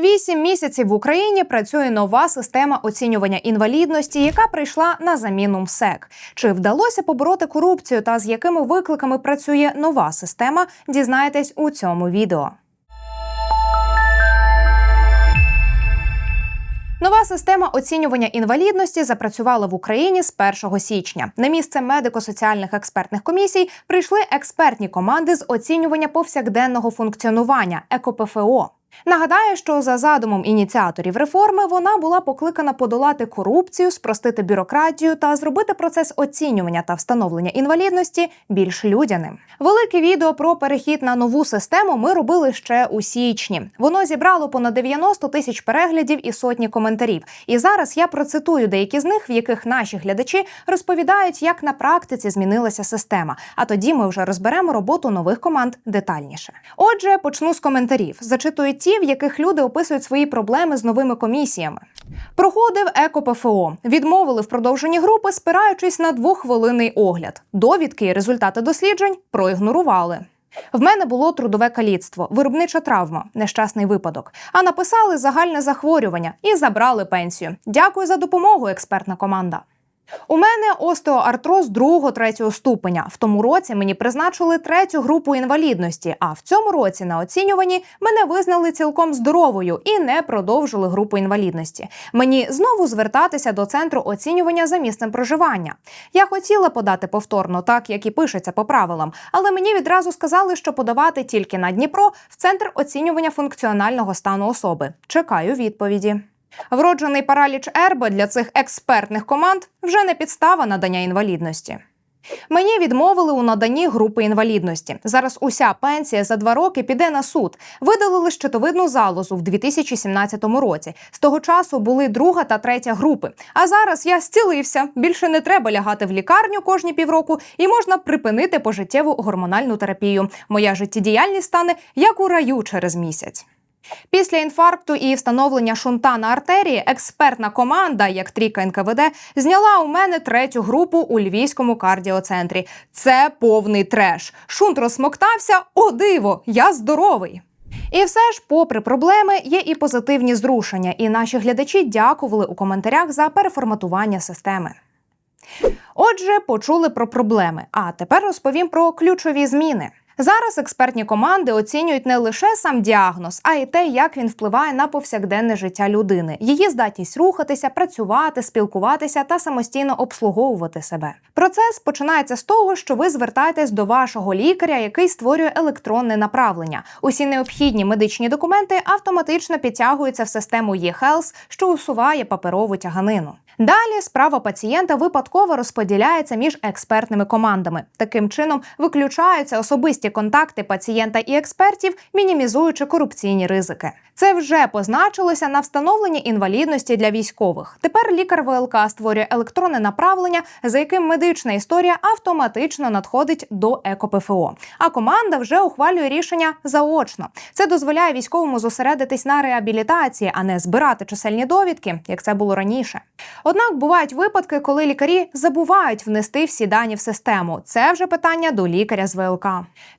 Вісім місяців в Україні працює нова система оцінювання інвалідності, яка прийшла на заміну МСЕК. Чи вдалося побороти корупцію та з якими викликами працює нова система? Дізнаєтесь у цьому відео. Нова система оцінювання інвалідності запрацювала в Україні з 1 січня. На місце медико-соціальних експертних комісій прийшли експертні команди з оцінювання повсякденного функціонування ЕКОПФО. Нагадаю, що за задумом ініціаторів реформи вона була покликана подолати корупцію, спростити бюрократію та зробити процес оцінювання та встановлення інвалідності більш людяним. Велике відео про перехід на нову систему ми робили ще у січні. Воно зібрало понад 90 тисяч переглядів і сотні коментарів. І зараз я процитую деякі з них, в яких наші глядачі розповідають, як на практиці змінилася система. А тоді ми вже розберемо роботу нових команд детальніше. Отже, почну з коментарів. Зачитую ті, в яких люди описують свої проблеми з новими комісіями. Проходив ЕКОПФО. Відмовили в продовженні групи, спираючись на двоххвилинний огляд. Довідки і результати досліджень проігнорували. В мене було трудове каліцтво, виробнича травма, нещасний випадок. А написали загальне захворювання і забрали пенсію. Дякую за допомогу, експертна команда. У мене остеоартроз другого третього ступеня. В тому році мені призначили третю групу інвалідності. А в цьому році на оцінюванні мене визнали цілком здоровою і не продовжили групу інвалідності. Мені знову звертатися до центру оцінювання за місцем проживання. Я хотіла подати повторно, так як і пишеться по правилам, але мені відразу сказали, що подавати тільки на Дніпро в центр оцінювання функціонального стану особи. Чекаю відповіді. Вроджений параліч Ербе для цих експертних команд вже не підстава надання інвалідності. Мені відмовили у наданні групи інвалідності. Зараз уся пенсія за два роки піде на суд. Видалили щитовидну залозу в 2017 році. З того часу були друга та третя групи. А зараз я зцілився. Більше не треба лягати в лікарню кожні півроку, і можна припинити пожиттєву гормональну терапію. Моя життєдіяльність стане як у раю через місяць. Після інфаркту і встановлення шунта на артерії експертна команда, як трійка НКВД, зняла у мене третю групу у львівському кардіоцентрі. Це повний треш. Шунт розсмоктався. О, диво! Я здоровий. І все ж, попри проблеми, є і позитивні зрушення, і наші глядачі дякували у коментарях за переформатування системи. Отже, почули про проблеми. А тепер розповім про ключові зміни. Зараз експертні команди оцінюють не лише сам діагноз, а й те, як він впливає на повсякденне життя людини, її здатність рухатися, працювати, спілкуватися та самостійно обслуговувати себе. Процес починається з того, що ви звертаєтесь до вашого лікаря, який створює електронне направлення. Усі необхідні медичні документи автоматично підтягуються в систему eHealth, що усуває паперову тяганину. Далі справа пацієнта випадково розподіляється між експертними командами. Таким чином виключаються особисті контакти пацієнта і експертів, мінімізуючи корупційні ризики. Це вже позначилося на встановленні інвалідності для військових. Тепер лікар ВЛК створює електронне направлення, за яким медична історія автоматично надходить до ЕКОПФО. А команда вже ухвалює рішення заочно. Це дозволяє військовому зосередитись на реабілітації, а не збирати чисельні довідки, як це було раніше. Однак бувають випадки, коли лікарі забувають внести всі дані в систему. Це вже питання до лікаря з ВЛК.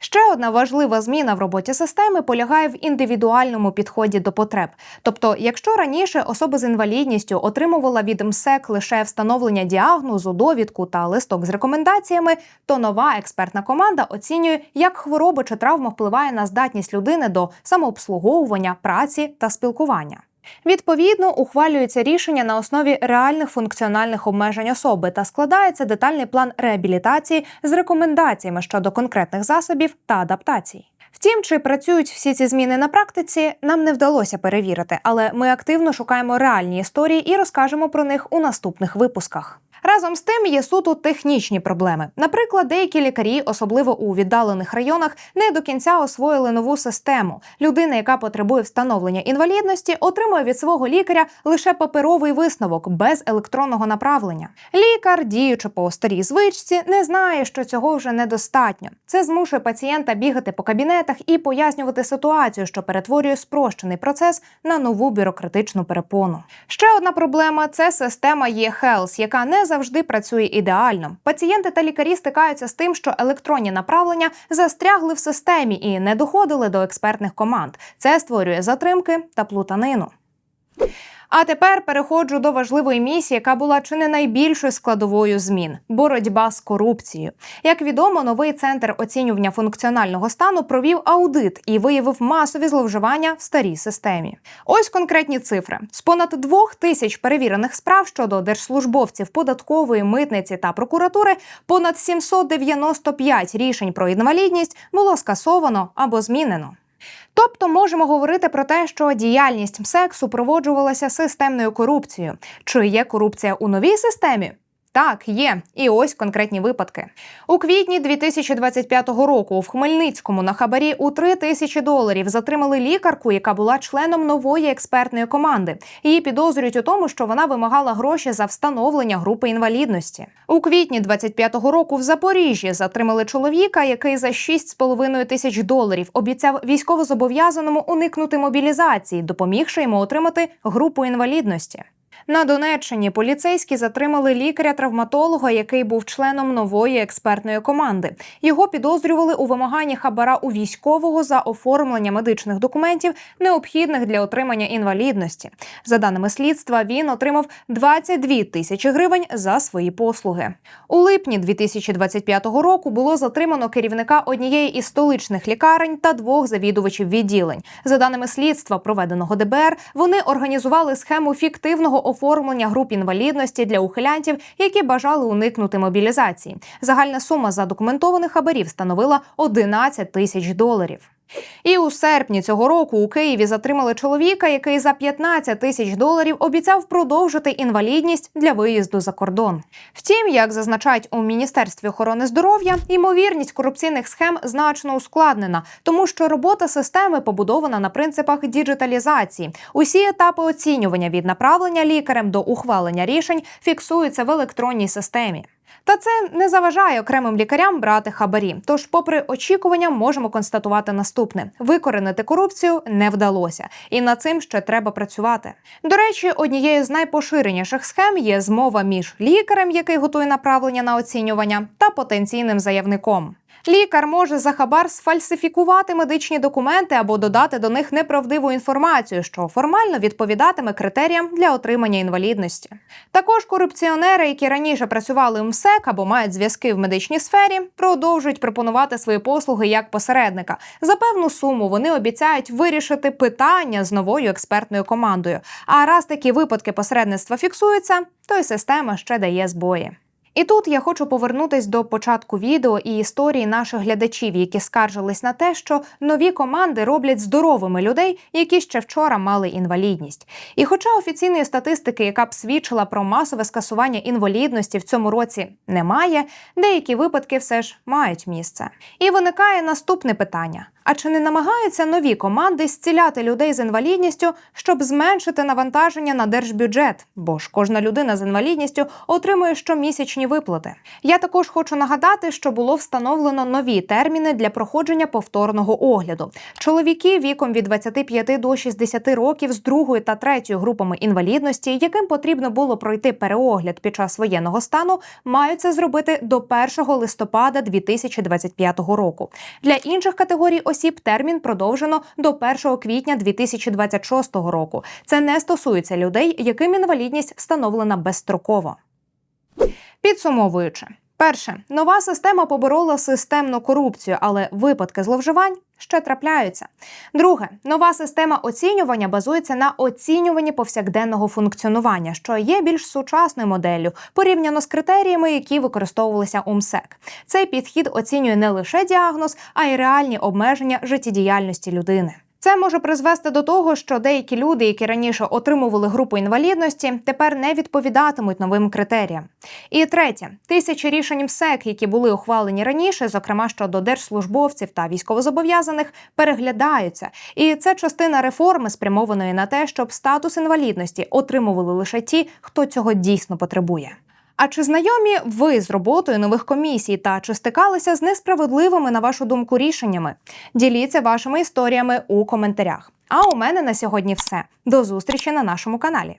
Ще одна важлива зміна в роботі системи полягає в індивідуальному підході до потреб. Тобто, якщо раніше особа з інвалідністю отримувала від МСЕК лише встановлення діагнозу, довідку та листок з рекомендаціями, то нова експертна команда оцінює, як хвороба чи травма впливає на здатність людини до самообслуговування, праці та спілкування. Відповідно, ухвалюється рішення на основі реальних функціональних обмежень особи та складається детальний план реабілітації з рекомендаціями щодо конкретних засобів та адаптацій. Втім, чи працюють всі ці зміни на практиці, нам не вдалося перевірити, але ми активно шукаємо реальні історії і розкажемо про них у наступних випусках. Разом з тим є суто технічні проблеми. Наприклад, деякі лікарі, особливо у віддалених районах, не до кінця освоїли нову систему. Людина, яка потребує встановлення інвалідності, отримує від свого лікаря лише паперовий висновок без електронного направлення. Лікар, діючи по старій звичці, не знає, що цього вже недостатньо. Це змушує пацієнта бігати по кабінетах і пояснювати ситуацію, що перетворює спрощений процес на нову бюрократичну перепону. Ще одна проблема це система eHealth, яка не завжди працює ідеально. Пацієнти та лікарі стикаються з тим, що електронні направлення застрягли в системі і не доходили до експертних команд. Це створює затримки та плутанину. А тепер переходжу до важливої місії, яка була чи не найбільшою складовою змін боротьба з корупцією. Як відомо, новий центр оцінювання функціонального стану провів аудит і виявив масові зловживання в старій системі. Ось конкретні цифри: з понад двох тисяч перевірених справ щодо держслужбовців податкової митниці та прокуратури, понад 795 рішень про інвалідність було скасовано або змінено. Тобто можемо говорити про те, що діяльність МСЕК супроводжувалася системною корупцією. Чи є корупція у новій системі? Так, є, і ось конкретні випадки. У квітні 2025 року в Хмельницькому на хабарі у 3 тисячі доларів затримали лікарку, яка була членом нової експертної команди. Її підозрюють у тому, що вона вимагала гроші за встановлення групи інвалідності. У квітні 25-го року в Запоріжжі затримали чоловіка, який за 6,5 тисяч доларів обіцяв військовозобов'язаному уникнути мобілізації, допомігши йому отримати групу інвалідності. На Донеччині поліцейські затримали лікаря-травматолога, який був членом нової експертної команди. Його підозрювали у вимаганні хабара у військового за оформлення медичних документів, необхідних для отримання інвалідності. За даними слідства, він отримав 22 тисячі гривень за свої послуги. У липні 2025 року було затримано керівника однієї із столичних лікарень та двох завідувачів відділень. За даними слідства, проведеного ДБР, вони організували схему фіктивного оформлення груп інвалідності для ухилянтів, які бажали уникнути мобілізації. Загальна сума задокументованих хабарів становила 11 тисяч доларів. І у серпні цього року у Києві затримали чоловіка, який за 15 тисяч доларів обіцяв продовжити інвалідність для виїзду за кордон. Втім, як зазначають у міністерстві охорони здоров'я, ймовірність корупційних схем значно ускладнена, тому що робота системи побудована на принципах діджиталізації. Усі етапи оцінювання від направлення лікарем до ухвалення рішень фіксуються в електронній системі. Та це не заважає окремим лікарям брати хабарі. Тож, попри очікування, можемо констатувати наступне: викоренити корупцію не вдалося, і над цим ще треба працювати. До речі, однією з найпоширеніших схем є змова між лікарем, який готує направлення на оцінювання, та потенційним заявником. Лікар може за хабар сфальсифікувати медичні документи або додати до них неправдиву інформацію, що формально відповідатиме критеріям для отримання інвалідності. Також корупціонери, які раніше працювали у МСЕК або мають зв'язки в медичній сфері, продовжують пропонувати свої послуги як посередника. За певну суму вони обіцяють вирішити питання з новою експертною командою. А раз такі випадки посередництва фіксуються, то й система ще дає збої. І тут я хочу повернутись до початку відео і історії наших глядачів, які скаржились на те, що нові команди роблять здоровими людей, які ще вчора мали інвалідність. І хоча офіційної статистики, яка б свідчила про масове скасування інвалідності в цьому році, немає, деякі випадки все ж мають місце. І виникає наступне питання: а чи не намагаються нові команди зціляти людей з інвалідністю, щоб зменшити навантаження на держбюджет? Бо ж кожна людина з інвалідністю отримує щомісячні виплати. Я також хочу нагадати, що було встановлено нові терміни для проходження повторного огляду. Чоловіки віком від 25 до 60 років з другою та третьою групами інвалідності, яким потрібно було пройти переогляд під час воєнного стану, мають це зробити до 1 листопада 2025 року. Для інших категорій осіб термін продовжено до 1 квітня 2026 року. Це не стосується людей, яким інвалідність встановлена безстроково. Підсумовуючи, перше, нова система поборола системну корупцію, але випадки зловживань ще трапляються. Друге, нова система оцінювання базується на оцінюванні повсякденного функціонування, що є більш сучасною моделлю порівняно з критеріями, які використовувалися у МСЕК. Цей підхід оцінює не лише діагноз, а й реальні обмеження життєдіяльності людини. Це може призвести до того, що деякі люди, які раніше отримували групу інвалідності, тепер не відповідатимуть новим критеріям. І третє, тисячі рішень МСЕК, які були ухвалені раніше, зокрема щодо держслужбовців та військовозобов'язаних, переглядаються. І це частина реформи, спрямованої на те, щоб статус інвалідності отримували лише ті, хто цього дійсно потребує. А чи знайомі ви з роботою нових комісій та чи стикалися з несправедливими, на вашу думку, рішеннями? Діліться вашими історіями у коментарях. А у мене на сьогодні все. До зустрічі на нашому каналі.